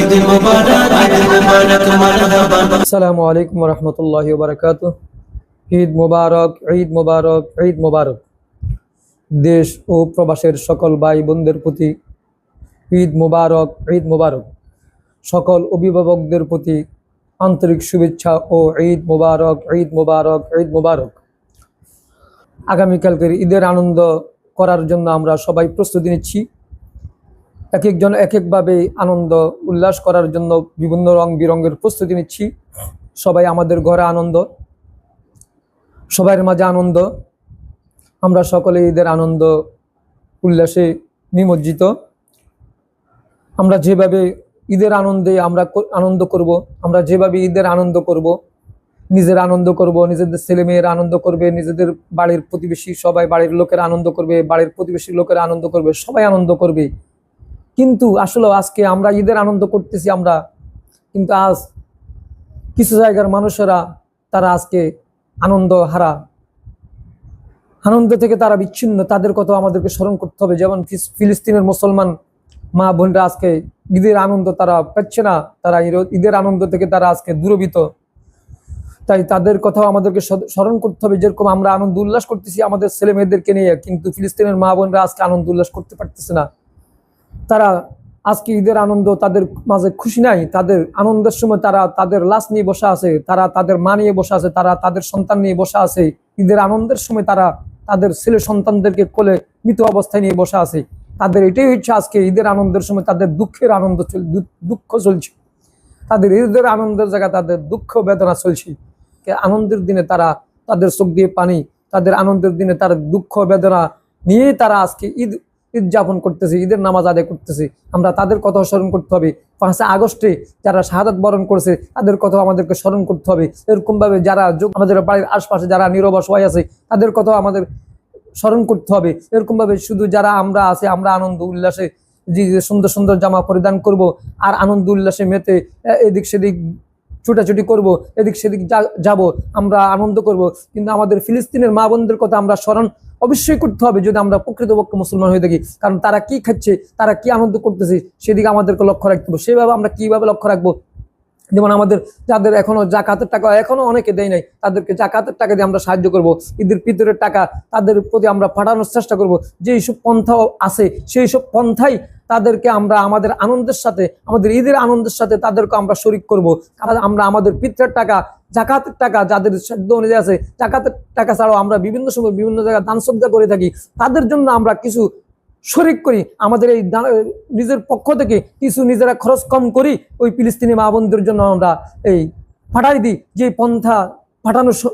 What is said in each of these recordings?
ঈদ মুবারক মুবারক আসসালামু আলাইকুম ঈদ মুবারক ঈদ মুবারক, ঈদ দেশ ও প্রবাসের সকল ভাই বোনদের প্রতি ঈদ মুবারক ঈদ মুবারক। সকল অভিভাবকদের প্রতি আন্তরিক শুভেচ্ছা ও ঈদ মুবারক ঈদ মুবারক ঈদ মুবারক। আগামীকালকের ঈদের আনন্দ করার জন্য আমরা সবাই প্রস্তুতি নিচ্ছি। এক একজন এক একভাবে আনন্দ উল্লাস করার জন্য বিভিন্ন রং বিরঙের প্রস্তুতি নিচ্ছি। সবাই আমাদের ঘরে আনন্দ সবার মাঝে আনন্দ। আমরা সকলে ঈদের আনন্দ, উল্লাসে নিমজ্জিত। আমরা যেভাবে ঈদের আনন্দে আমরা আনন্দ করব, আমরা যেভাবে ঈদের আনন্দ করব, নিজের আনন্দ করব, নিজেদের ছেলে মেয়ের আনন্দ করবে, নিজেদের বাড়ির প্রতিবেশী সবাই বাড়ির লোকের আনন্দ করবে, বাড়ির প্রতিবেশী লোকের আনন্দ করবে, সবাই আনন্দ করবে। কিন্তু আসলে আজকে আমরা ঈদের আনন্দ করতেছি আমরা। কিন্তু আজ কিছু জায়গার মানুষেরা তারা আজকে আনন্দ হারা। আনন্দ থেকে তারা বিচ্ছিন্ন, তাদের কথা আমাদেরকে স্মরণ করতে হবে। যেমন ফিলিস্তিনের মুসলমান মা বোনরা আজকে ঈদের আনন্দ তারা পাচ্ছে না। তারা ঈদের আনন্দ থেকে তারা আজকে দূরবিত তাই তাদের কথাও আমাদেরকে স্মরণ করতে হবে। যেরকম আমরা আনন্দ উল্লাস করতেছি আমাদের ছেলে মেয়েদেরকে নিয়ে, কিন্তু ফিলিস্তিনের মা বোনরা আজকে আনন্দ উল্লাস করতে পারতেছে না। তারা আজকে ঈদের আনন্দ তাদের মাঝে খুশি নাই, তাদের আনন্দের সময় তারা তাদের লাশ নিয়ে বসে আছে, তারা তাদের মা নিয়ে বসে আছে, তারা তাদের সন্তান নিয়ে বসে আছে, ঈদের আনন্দের সময় তারা তাদের ছেলে সন্তানদেরকে কোলে মৃত অবস্থায় নিয়ে বসে আছে। তাদের এটাই হচ্ছে আজকে ঈদের আনন্দের সময় তাদের দুঃখের আনন্দ দুঃখ চলছে। তাদের ঈদের আনন্দের জায়গায় তাদের দুঃখ বেদনা চলছে। আনন্দের দিনে তারা তাদের চোখ দিয়ে পানি, তাদের আনন্দের দিনে তার দুঃখ বেদনা নিয়ে তারা আজকে ঈদ ঈদ যাপন করতেছে, ঈদের নামাজ আদায় করতেছি। আমরা তাদের কথা স্মরণ করতে হবে। পাঁচে আগস্টে যারা শাহাদাত বরণ করেছে, তাদের কথা আমাদেরকে স্মরণ করতে হবে। এরকমভাবে যারা আমাদের বাড়ির আশপাশে যারা নীরব সবাই আছে, তাদের কথাও আমাদের স্মরণ করতে হবে। এরকমভাবে শুধু যারা আমরা আছে, আমরা আনন্দ উল্লাসে যে সুন্দর সুন্দর জামা পরিধান করব আর আনন্দ উল্লাসে মেতে এদিক সেদিক ছুটাছুটি করব, এদিক সেদিক যাব, আমরা আনন্দ করব। কিন্তু আমাদের ফিলিস্তিনের মা বোনদের কথা আমরা স্মরণ অবশ্যই করতে হবে যদি আমরা প্রকৃতপক্ষে মুসলমান হয়ে থাকি। কারণ তারা কি খাচ্ছে, তারা কি আনন্দ করতেছে, সেদিকে আমাদেরকে লক্ষ্য রাখতে হবে। সেভাবে আমরা কীভাবে লক্ষ্য রাখব? যেমন আমাদের যাদের এখনও জাকাতের টাকা, এখনও অনেকে দেয় নাই, তাদেরকে জাকাতের টাকা দিয়ে আমরা সাহায্য করব। ঈদের পিতরের টাকা তাদের প্রতি আমরা পাঠানোর চেষ্টা করব। যে সব পন্থা আছে, সেই সব পন্থাই তাদেরকে আমরা আমাদের আনন্দের সাথে, আমাদের ঈদের আনন্দের সাথে তাদেরকে আমরা শরিক করব। আমরা আমাদের পিতরের টাকা জাকাতের টাকা যাদের সাধ্য অনুযায়ী আছে, জাকাতের টাকা ছাড়াও আমরা বিভিন্ন সময় বিভিন্ন জায়গায় দান শ্রদ্ধা করে থাকি। তাদের জন্য আমরা কিছু শরিক করি। আমাদের এই নিজের পক্ষ থেকে কিছু নিজেরা খরচ কম করি। ওই ফিলিস্তিনি মা বোনদের জন্য আমরা এই পাঠাই দিই। যে পন্থা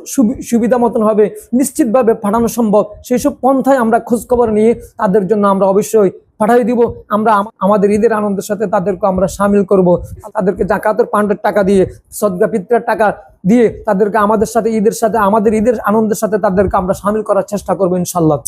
সু- সুবিধা মতন হবে, নিশ্চিতভাবে পাঠানো সম্ভব। সেই সব পন্থায় আমরা খোঁজখবর নিয়ে তাদের জন্য আমরা অবশ্যই পাঠাই দিব। আমরা আমাদের ঈদের আনন্দের সাথে তাদেরকে আমরা সামিল করব। তাদেরকে জাকাতের পান্ডের টাকা দিয়ে, সদগা পিত্রের টাকা দিয়ে তাদেরকে আমাদের সাথে, ঈদের সাথে, আমাদের ঈদের আনন্দের সাথে তাদেরকে আমরা সামিল করার চেষ্টা করব ইনশাল্লাহ।